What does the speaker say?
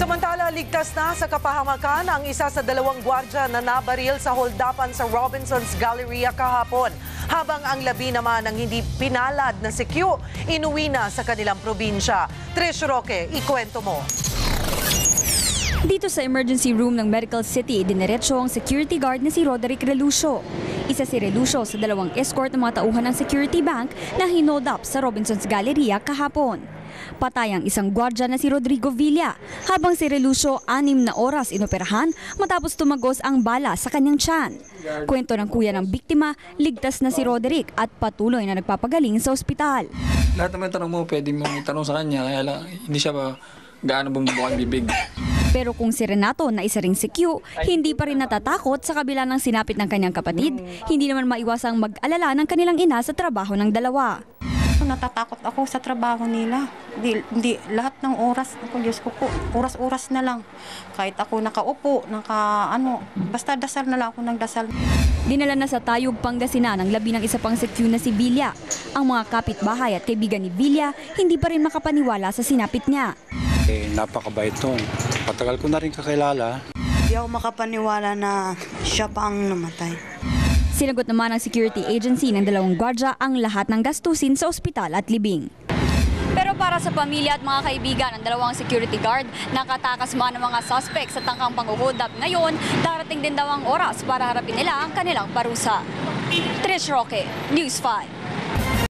Samantala, ligtas na sa kapahamakan ang isa sa dalawang gwardya na nabaril sa holdapan sa Robinson's Galleria kahapon. Habang ang labi naman ang hindi pinalad na sekyo, inuwi na sa kanilang probinsya. Trish Roque, ikwento mo. Dito sa emergency room ng Medical City, diniretso ang security guard na si Roderick Relucio. Isa si Relucio sa dalawang escort ng mga tauhan ng security bank na hinold up sa Robinson's Galleria kahapon. Patay ang isang gwardya na si Rodrigo Villa, habang si Relucio anim na oras inoperahan matapos tumagos ang bala sa kanyang tiyan. Kwento ng kuya ng biktima, ligtas na si Roderick at patuloy na nagpapagaling sa ospital. Lahat naman tanong mo, pwede mong itanong sa kanya, kaya lang, hindi siya ba gaano bumubukan bibig. Pero kung si Renato na isa ring si Q, hindi pa rin natatakot sa kabila ng sinapit ng kanyang kapatid, hindi naman maiwasang mag-alala ng kanilang ina sa trabaho ng dalawa. Ako, natatakot ako sa trabaho nila. Di, di, lahat ng oras, ako, Diyos ko po, oras-oras na lang. Kahit ako nakaupo, naka, ano, basta dasal na lang ako ng dasal. Dinala na sa Tayog, Pangasinan ang labi ng isa pang Q na si Villa. Ang mga kapitbahay at kaibigan ni Villa hindi pa rin makapaniwala sa sinapit niya. Eh, napakabait nun. Patagal ko na rin kakilala. Hindi ako makapaniwala na siya pa ang namatay. Sinagot naman ng security agency ng dalawang gwardya ang lahat ng gastusin sa ospital at libing. Pero para sa pamilya at mga kaibigan ng dalawang security guard, nakatakas man ang mga suspect sa tangkang panghuhudap ngayon, darating din daw ang oras para harapin nila ang kanilang parusa. Trish Roque, News 5.